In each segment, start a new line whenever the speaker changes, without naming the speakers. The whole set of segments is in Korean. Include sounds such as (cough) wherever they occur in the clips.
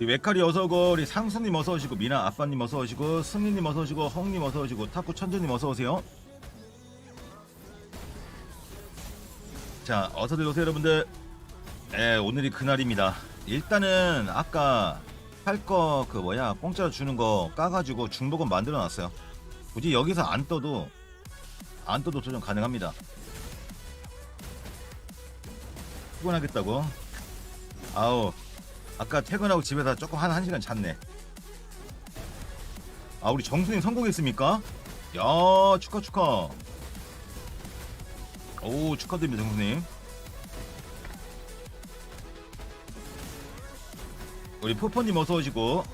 이 외칼이 어서 오고 우리 상수님 어서 오시고 미나 아빠님 어서 오시고 승리님 어서 오시고 헝님 어서 오시고 탁구 천재님 어서 오세요. 자 어서들 오세요 여러분들. 네 오늘이 그날입니다. 일단은 아까 할 거 그 뭐야 공짜로 주는 거 까가지고 중복은 만들어 놨어요. 굳이 여기서 안 떠도 안 떠도 조정 가능합니다. 피곤하겠다고? 아우 아까 퇴근하고 집에서 조금 한 1시간 잤네. 아 우리 정수님 성공했습니까? 야 축하 축하. 오 축하드립니다 정수님. 우리 푸퍼님 어서 오시고.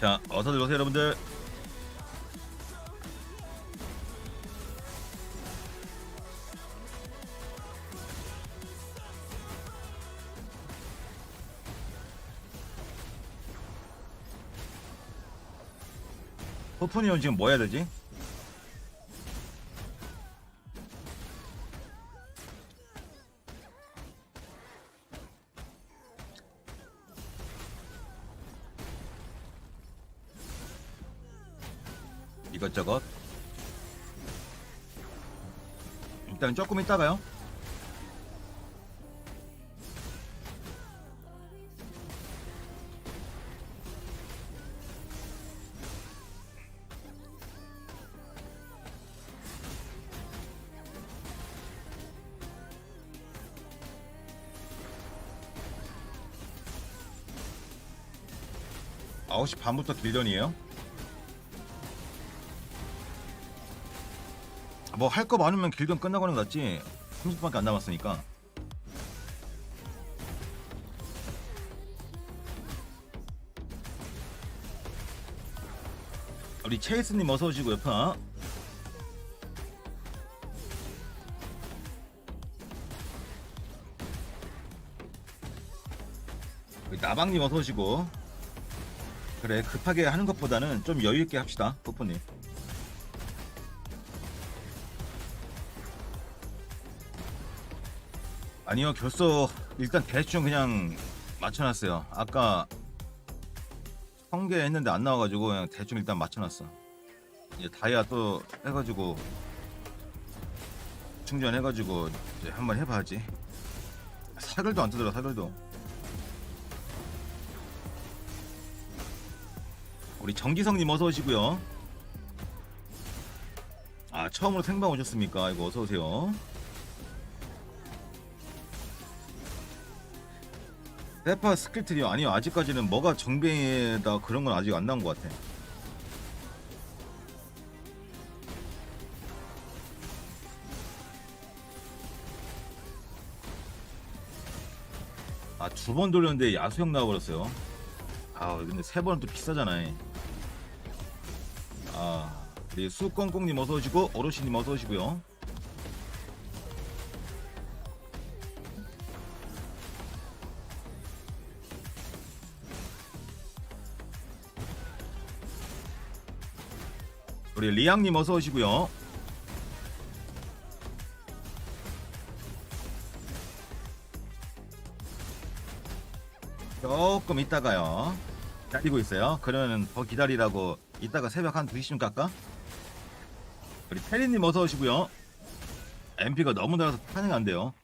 자 어서들 오세요 여러분들 포프니온 지금 뭐 해야 되지? 이것저것 일단 조금 있다가요 아홉 시 반부터 길전이에요? 뭐 할 거 많으면 길전 끝나가는 거 낫지 30분밖에 안 남았으니까. 우리 체이스님 어서 오시고 옆에 우리 나방님 어서 오시고 그래 급하게 하는 것보다는 좀 여유 있게 합시다 뽀뽀님. 아니요 결소 일단 대충 그냥 맞춰놨어요. 아까 성게 했는데 안 나와가지고 그냥 대충 일단 맞춰놨어. 이제 다이아 또 해가지고 충전해가지고 이제 한번 해봐야지. 사글도 안 뜨더라 사글도 우리 정기성님 어서 오시고요. 아 처음으로 생방 오셨습니까? 이거 어서 오세요. 페파 스킬 트리오 아니요 아직까지는 뭐가 정배에다 그런 건 아직 안 나온 것 같아. 아 두 번 돌렸는데 야수형 나와버렸어요. 아 근데 세 번은 또 비싸잖아 아 우리 수꽁꽁님 어서 오시고 어르신님 어서 오시고요 우리 리양님 어서 오시고요. 조금 있다가요. 기다리고 있어요. 그러면 더 기다리라고 이따가 새벽 한 2시쯤 갈까? 우리 테리님 어서 오시고요. MP가 너무 낮아서 타ning 안 돼요.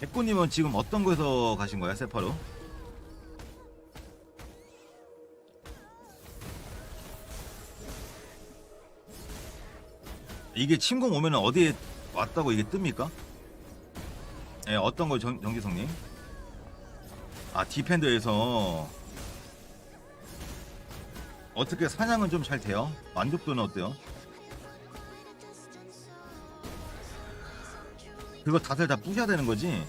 백구님은 지금 어떤 거에서 가신 거야, 세파로? 이게 침공 오면 어디에 왔다고 이게 뜹니까? 예, 어떤 걸 정, 정기성님? 아, 디펜더에서 어떻게 사냥은 좀 잘 돼요? 만족도는 어때요? 그거 다들 다 부셔야 되는 거지?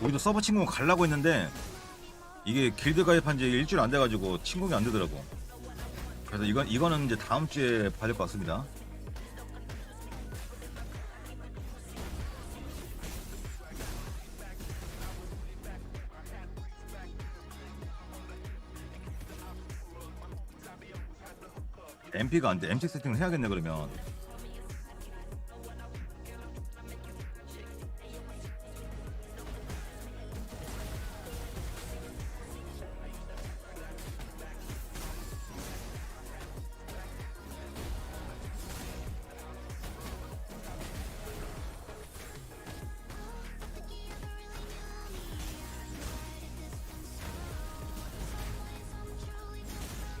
우리도 서버 침공 가려고 했는데 이게 길드 가입한 지 일주일 안 돼가지고 침공이 안 되더라고. 그래서 이건 이거는 이제 다음 주에 받을 것 같습니다. MP가 안 돼. MC 세팅을 해야겠네 그러면.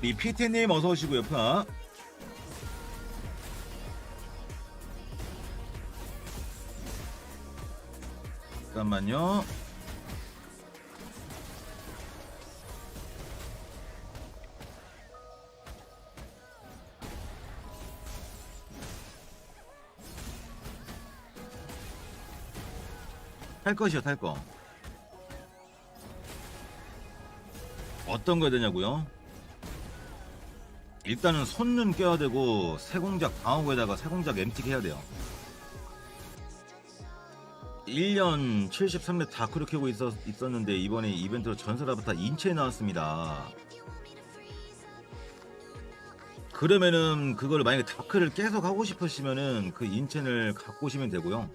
리피트님 어서 오시고요, 파. 잠깐만요. 탈 것이요, 탈 거. 어떤 거 해야 되냐고요? 일단은 손눈 껴야 되고 세공작 방어구에다가 세공작 MT 해야 돼요. 1년 73렙 다 그렇게 하고 있었, 있었는데 이번에 이벤트로 전설 아바타 인체에 나왔습니다. 그러면은 그걸 만약에 다크를 계속 하고 싶으시면은 그 인첸을 갖고 오시면 되고요.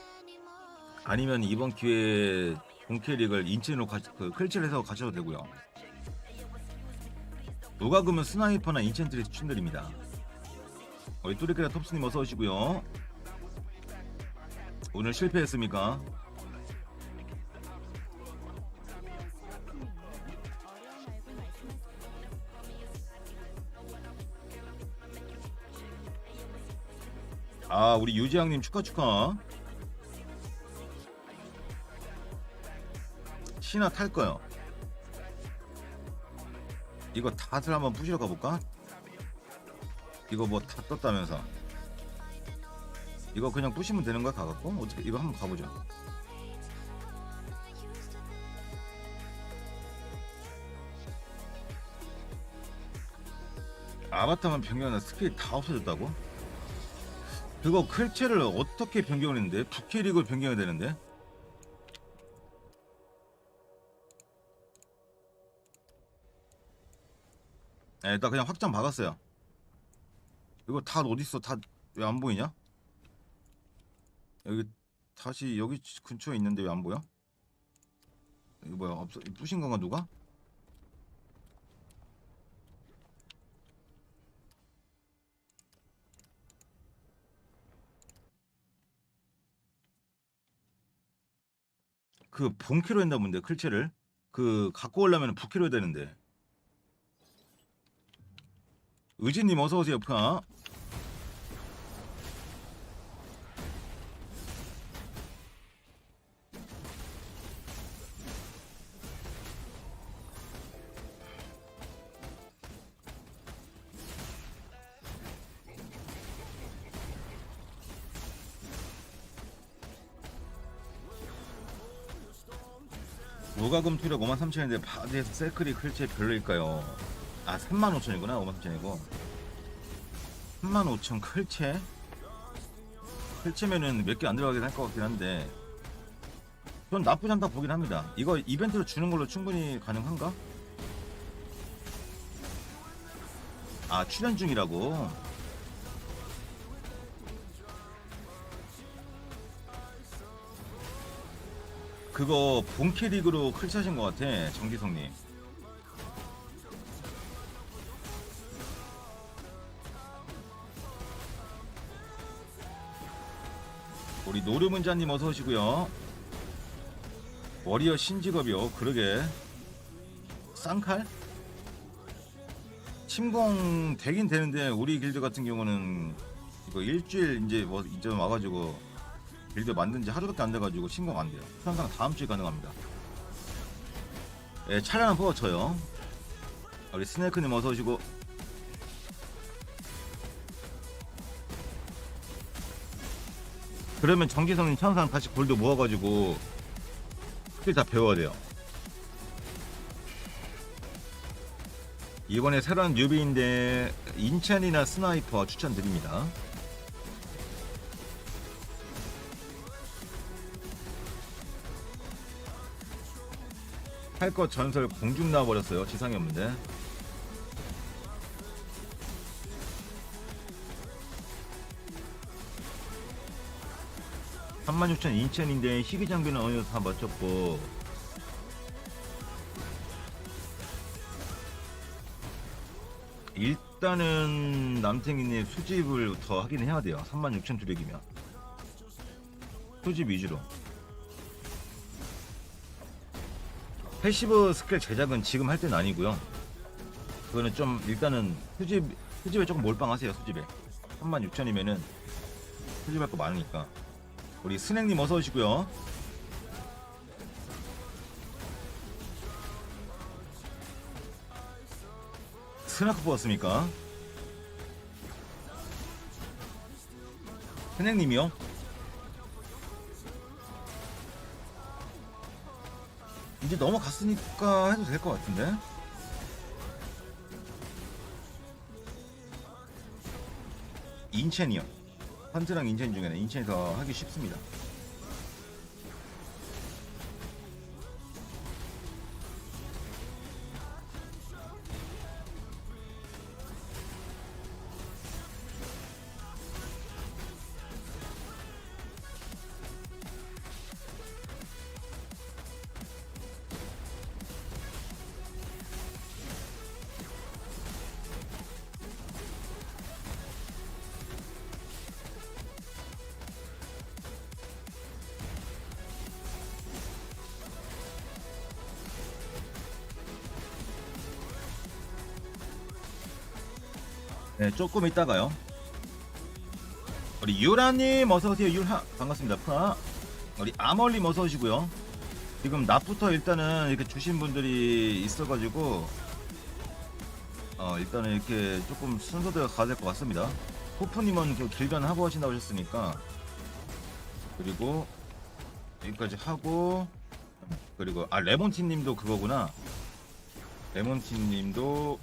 아니면 이번 기회에 본캐릭을 인첸으로 가, 그 클치를 해서 가셔도 되고요. 누가 그러면 스나이퍼나 인첸트리 추천드립니다. 우리 뚜리케라 톱스님 어서 오시고요. 오늘 실패했습니까? 아 우리 유지양님 축하 축하. 신화 탈 거요. 이거 닷을 한번 부시러 가볼까? 이거 뭐 다 떴다면서 이거 그냥 부시면 되는 거야 가갖고? 어떻게 이거 한번 가보자 아바타만 변경하는 스킬이 다 없어졌다고? 그거 클체를 어떻게 변경을 했는데? 부캐릭을 변경해야 되는데? 네, 일단 그냥 확장 박았어요. 이거 다 어딨어? 다 왜 안 보이냐? 여기 다시 여기 근처에 있는데 왜 안 보여? 이거 뭐야? 없어? 부신 건가 누가? 그 본캐로 했나 본데 클체를? 그 갖고 오려면 부캐로 해야 되는데. 의진님 어서 오세요 푸아 무가금 투력 53,000인데 바디에서 셀크리 클체 별로일까요? 아 35,000이구나 53,000이고 35,000 클체? 클체면은 몇 개 안 들어가긴 할 것 같긴 한데 전 나쁘지 않다 보긴 합니다 이거 이벤트로 주는 걸로 충분히 가능한가? 아 출연 중이라고? 그거 본캐릭으로 클치하신 것 같아 정기성님. 우리 노르문자님 어서 오시고요. 워리어 신직업이요. 그러게. 쌍칼? 침공 되긴 되는데 우리 길드 같은 경우는 이거 일주일 이제 뭐 이제 와가지고 빌드 만든 지 하루밖에 안 돼가지고 신공 안 돼요. 항상 다음 주에 가능합니다. 예, 차량은 퍼 쳐요. 우리 스네이크님 어서 오시고. 그러면 정기성님 천상 다시 골드 모아가지고 스킬 다 배워야 돼요. 이번에 새로운 뉴비인데 인첸이나 스나이퍼 추천드립니다. 할 것 전설 공중 나와버렸어요. 지상이 없는데. 36,000 인천인데 희귀 장비는 어느 정도 다 맞췄고 일단은 남탱이님 수집을 더 하긴 해야 돼요. 36,000 2력이면 수집 위주로. 패시브 스킬 제작은 지금 할 때는 아니고요 그거는 좀 일단은 수집 수집에 조금 몰빵하세요 수집에 36,000이면은 수집할 거 많으니까 우리 스낵님 어서 오시고요. 스나크 뽑았습니까? 스낵님이요? 이제 넘어갔으니까 해도 될 것 같은데? 인첸이요. 헌트랑 인첸 중에는 인첸이 더 하기 쉽습니다. 네, 조금 있다가요. 우리 유라님 어서 오세요. 유라 반갑습니다. 푸아. 우리 아멀님 어서 오시고요. 지금 낮부터 일단은 이렇게 주신 분들이 있어가지고 어 일단은 이렇게 조금 순서대로 가야 될 것 같습니다. 호프님은 그 길변 하고 하신다고 하셨으니까 그리고 여기까지 하고 그리고 아 레몬티님도 그거구나. 레몬티님도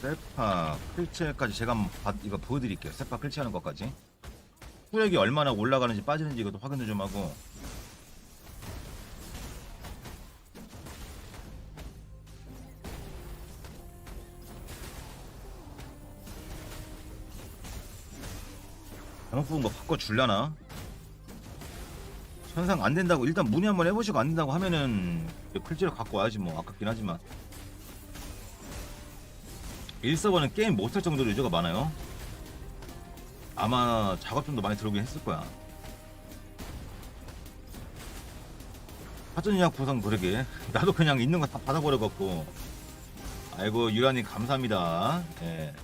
세파 필체까지 제가 한번 봐- 이거 보여드릴게요. 세파 필체하는 것까지. 후력이 얼마나 올라가는지 빠지는지 이것도 확인을 좀 하고. 잘못 부은 거 바꿔 줄라나? 현상 안 된다고 일단 문의 한번 해보시고 안 된다고 하면은 필체를 갖고 와야지 뭐 아깝긴 하지만 1서버는 게임 못 할 정도로 유저가 많아요. 아마 작업 좀 더 많이 들어오긴 했을 거야. 사전 예약 보상 그러게. (laughs) 나도 그냥 있는 거 다 받아버려갖고. 아이고, 유라님 감사합니다. 예.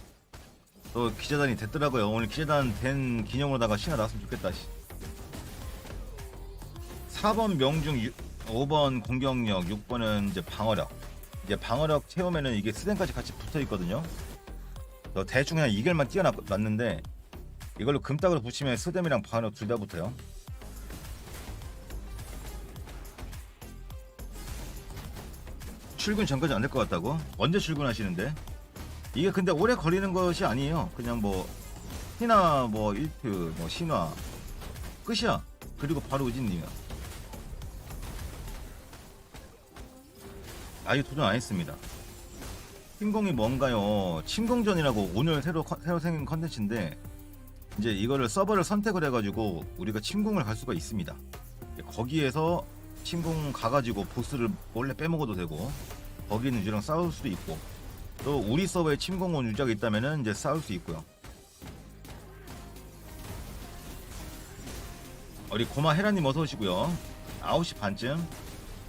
또 기자단이 됐더라고요. 오늘 기자단 된 기념으로다가 신화 나왔으면 좋겠다. 씨. 4번 명중, 5번 공격력, 6번은 이제 방어력. 이제 방어력 채우면은 이게 스댄까지 같이 붙어 있거든요. 너 대충 그냥 이결만 띄어놨는데 이걸로 금딱으로 붙이면 스댐이랑 방어력 둘 다 붙어요. 출근 전까지 안 될 것 같다고? 언제 출근하시는데? 이게 근데 오래 걸리는 것이 아니에요. 그냥 뭐 신화 뭐 1트 뭐 신화 끝이야. 그리고 바로 의진님이야. 아예 도전 안 했습니다. 침공이 뭔가요? 침공전이라고 오늘 새로 컨- 새로 생긴 컨텐츠인데 이제 이거를 서버를 선택을 해가지고 우리가 침공을 갈 수가 있습니다. 거기에서 침공 가가지고 보스를 원래 빼먹어도 되고 거기 있는 유저랑 싸울 수도 있고 또 우리 서버에 침공 온 유저가 있다면은 이제 싸울 수 있고요. 우리 고마 헤라님 어서 오시고요. 9시 반쯤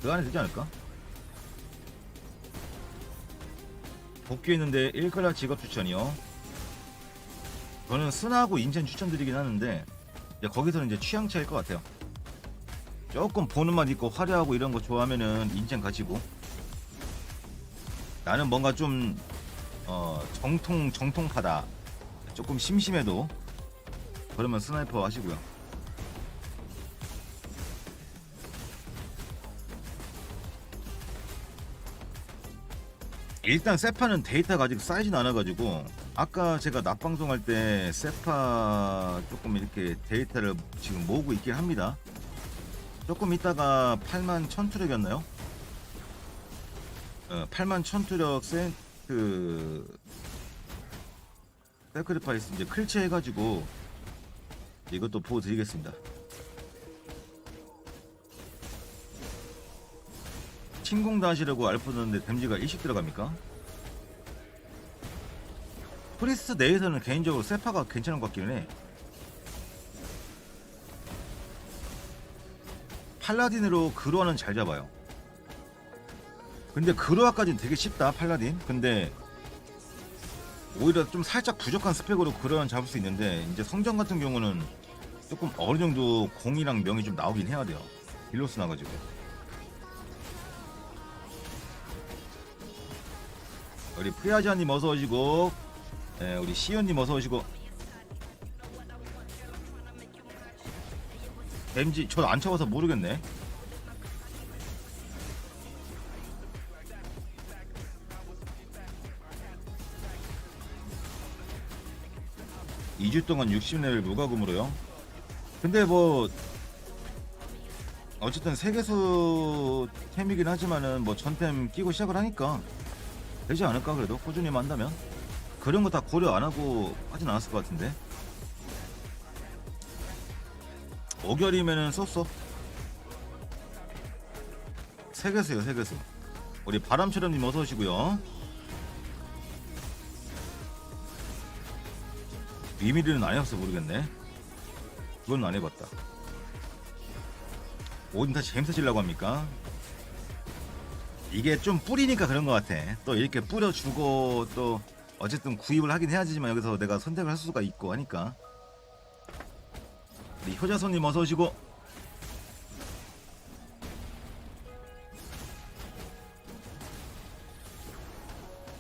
그 안에 되지 않을까? 복귀했는데 1클라 직업 추천이요. 저는 스나하고 인첸 추천드리긴 하는데 이제 거기서는 이제 취향 차일 것 같아요. 조금 보는 맛 있고 화려하고 이런 거 좋아하면은 인첸 가지고 나는 뭔가 좀 어, 정통 정통파다. 조금 심심해도 그러면 스나이퍼 하시고요. 일단 세파는 데이터가 아직 쌓이진 않아가지고 아까 제가 낮방송할 때 세파 조금 이렇게 데이터를 지금 모으고 있긴 합니다 조금 있다가 8만 천투력이었나요? 어, 8만 천투력 센트 세크리파이스 그 이제 클체 해가지고 이것도 보여드리겠습니다 침공도 하시려고 알프는데 댐지가 일식 들어갑니까? 프리스 내에서는 개인적으로 세파가 괜찮은 것 같기는 해. 팔라딘으로 그로아는 잘 잡아요. 근데 그로아까지는 되게 쉽다 팔라딘. 근데 오히려 좀 살짝 부족한 스펙으로 그로아는 잡을 수 있는데 이제 성전 같은 경우는 조금 어느 정도 공이랑 명이 좀 나오긴 해야 돼요. 딜로스 나가지고. 우리 프리아지아님 어서 오시고, 예, 우리 시연님 어서 오시고. MG 저안 쳐봐서 모르겠네. 이 주 동안 60레벨 무과금으로요. 근데 뭐 어쨌든 세계수 템이긴 하지만은 뭐 전템 끼고 시작을 하니까 되지 않을까 그래도 꾸준히 한다면 그런 거 다 고려 안 하고 하진 않았을 것 같은데. 5개월이면은 쏘쏘. 세계수요 세계수. 우리 바람처럼님 어서 오시고요. 비밀은 아니었어 모르겠네. 그건 안 해봤다. 오딘 다 재밌어지려고 합니까? 이게 좀 뿌리니까 그런 것 같아. 또 이렇게 뿌려주고 또 어쨌든 구입을 하긴 해야지만 여기서 내가 선택을 할 수가 있고 하니까. 우리 효자손님 어서 오시고.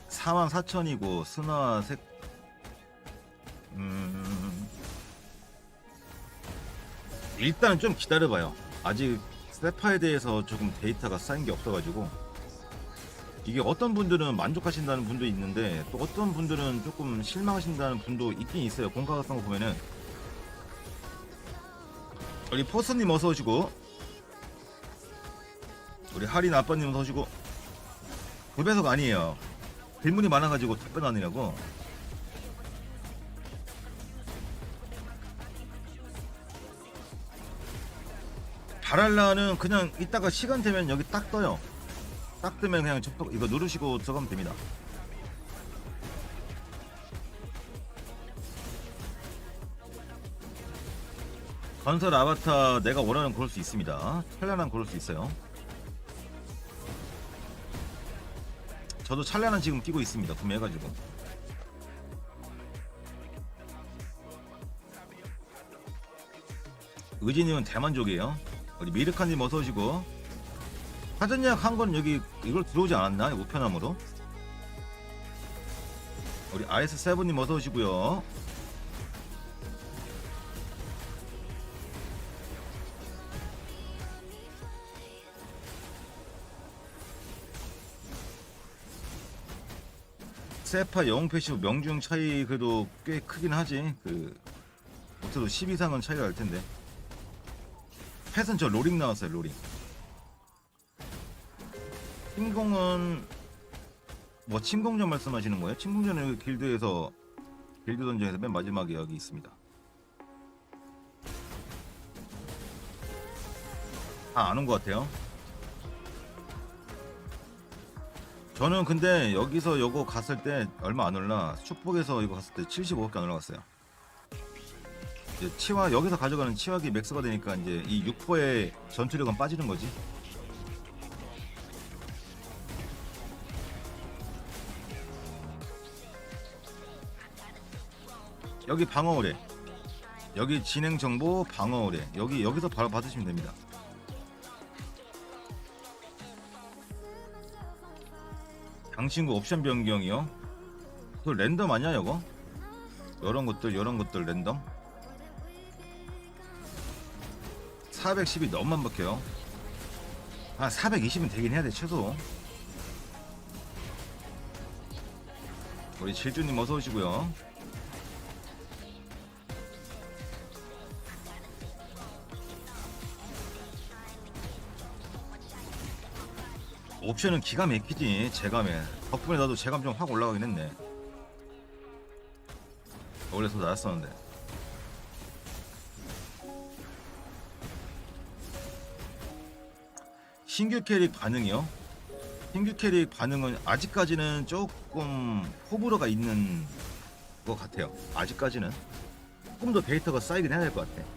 사만 4천이고 스나 색 음... 일단은 좀 기다려봐요. 아직 세파에 대해서 조금 데이터가 쌓인 게 없어가지고 이게 어떤 분들은 만족하신다는 분도 있는데 또 어떤 분들은 조금 실망하신다는 분도 있긴 있어요. 공가 같은 거 보면은 우리 포스님 어서 오시고 우리 하린 아빠님 어서 오시고 불배석 아니에요. 질문이 많아가지고 답변 아니라고 바랄라는 그냥 이따가 시간 되면 여기 딱 떠요. 딱 뜨면 그냥 접속 이거 누르시고 들어가면 됩니다. 건설 아바타 내가 원하는 고를 수 있습니다. 찬란한 고를 수 있어요. 저도 찬란한 지금 끼고 있습니다. 구매해가지고. 의진님은 대만족이에요. 우리 미르카님 어서 오시고 사전 예약 한 건 여기 이걸 들어오지 않았나? 우편함으로? 우리 RS7님 어서 오시고요. 세파 영웅 패시브 명중 차이 그래도 꽤 크긴 하지. 그 못해도 10 이상은 차이가 날 텐데. 펫은 저 로링 나왔어요 로링 침공은 뭐 침공전 말씀하시는 거예요? 침공전은 길드에서 길드 던전에서 맨 마지막에 여기 있습니다. 다 아는 것 같아요. 저는 근데 여기서 이거 갔을 때 얼마 안 올라 축복에서 이거 갔을 때 75밖에 안 올라갔어요. 치와 여기서 가져가는 치와기 맥스가 되니까 이제 이 6포의 전투력은 빠지는 거지. 여기 방어 의뢰 여기 진행 정보 방어 의뢰 여기 여기서 바로 받으시면 됩니다. 장신구 옵션 변경이요. 그 랜덤 아니야 이거? 이런 것들 이런 것들 랜덤. 410이 너무 만박해요. 아 420은 되긴 해야 돼 최소. 우리 질주님 어서 오시고요. 옵션은 기가 막히지 재감에 덕분에 나도 재감 좀 확 올라가긴 했네 원래 더 나았었는데 신규 캐릭 반응이요? 신규 캐릭 반응은 아직까지는 조금 호불호가 있는 것 같아요. 아직까지는 조금 더 데이터가 쌓이긴 해야 될 것 같아.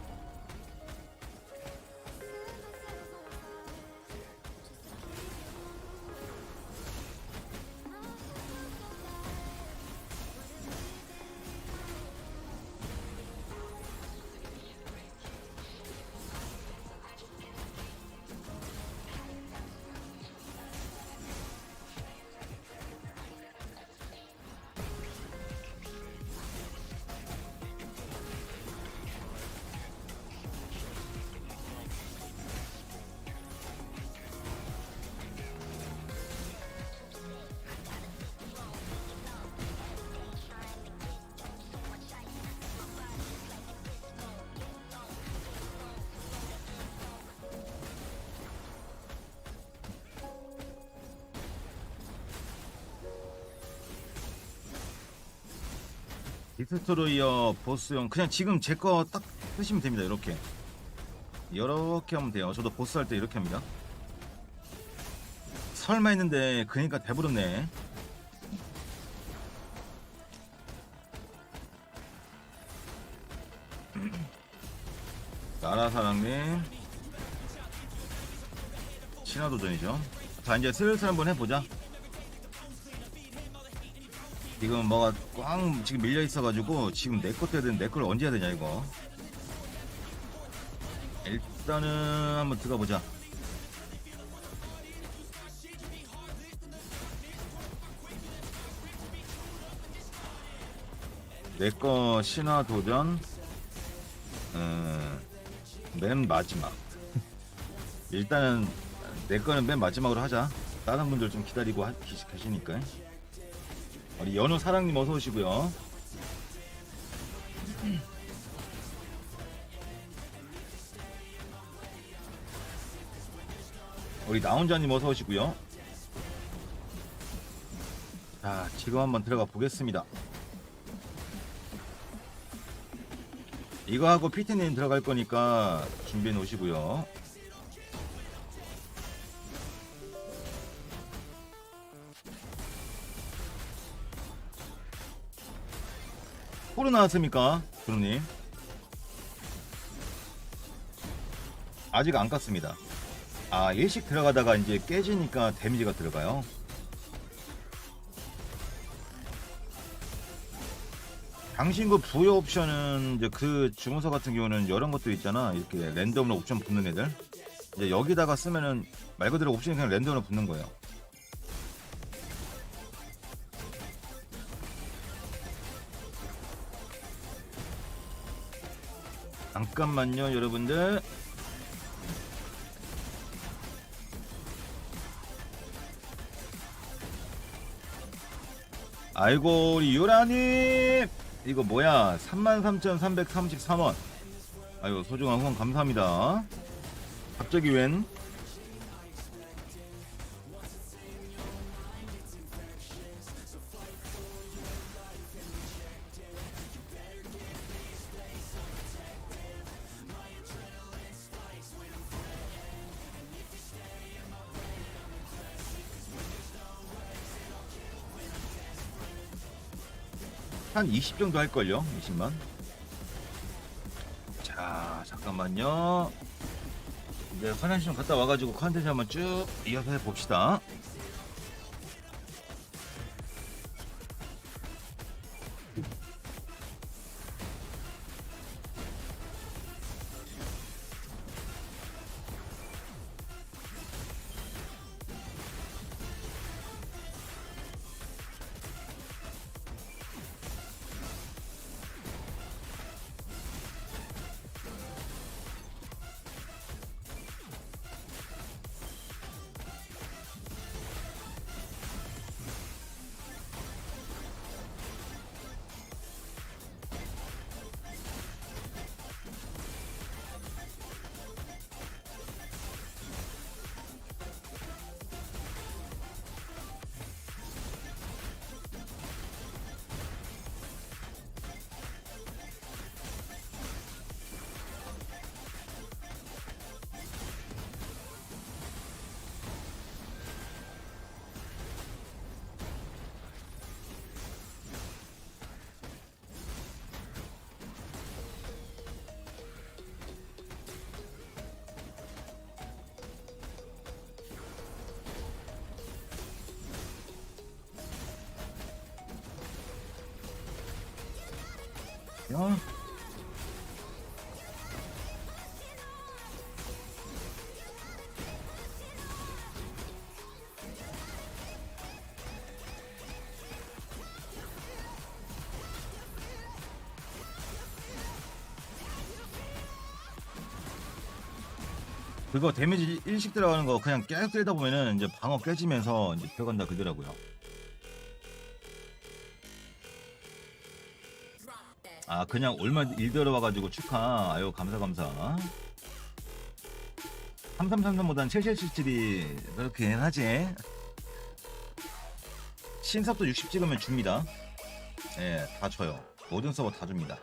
디스트로이어 보스용 그냥 지금 제 거 딱 쓰시면 됩니다. 이렇게 이렇게 하면 돼요. 저도 보스 할 때 이렇게 합니다. 설마 했는데 그니까 대부럽네. (clears throat) 나라사랑님 신화도전이죠. 자 이제 슬슬 한번 해보자. 지금 뭐가 꽝 지금 밀려 있어가지고 지금 내 것도 해야 되는데 내걸 언제 해야 되냐 이거. 일단은 한번 들어가 보자. 내거 신화 도전. 음, 맨 마지막. 일단은 내 거는 맨 마지막으로 하자. 다른 분들 좀 기다리고 하, 계시- 계시니까. 우리 연우 사랑님 어서 오시고요. 우리 나혼자님 어서 오시고요. 자, 지금 한번 들어가 보겠습니다. 이거 하고 피트님 들어갈 거니까 준비해 놓으시고요. 포로 나왔습니까? 드루님? 아직 안 깠습니다. 아 일식 들어가다가 이제 깨지니까 데미지가 들어가요? 당신 그 부여 옵션은 이제 그 주문서 같은 경우는 이런 것도 있잖아. 이렇게 랜덤으로 옵션 붙는 애들. 이제 여기다가 쓰면은 말 그대로 옵션이 그냥 랜덤으로 붙는 거예요 잠깐만요 여러분들. 아이고 우리 유라님! 이거 뭐야? 33,333원. 아이고 소중한 후원 감사합니다. 갑자기 웬 한 20 정도 할걸요 20만? 자 잠깐만요. 이제 화장실 좀 갔다 와가지고 컨텐츠 한번 쭉 이어서 해봅시다 어? 그거 데미지 일식 들어가는 거 그냥 계속 때리다 보면은 이제 방어 깨지면서 이제 들어간다 그러더라고요. 아 그냥 얼마 일 들어 와가지고 축하. 아유 감사 감사. 3333보단 7777이 그렇긴 하지. 신섭도 60 찍으면 줍니다. 예다 줘요. 모든 서버 다 줍니다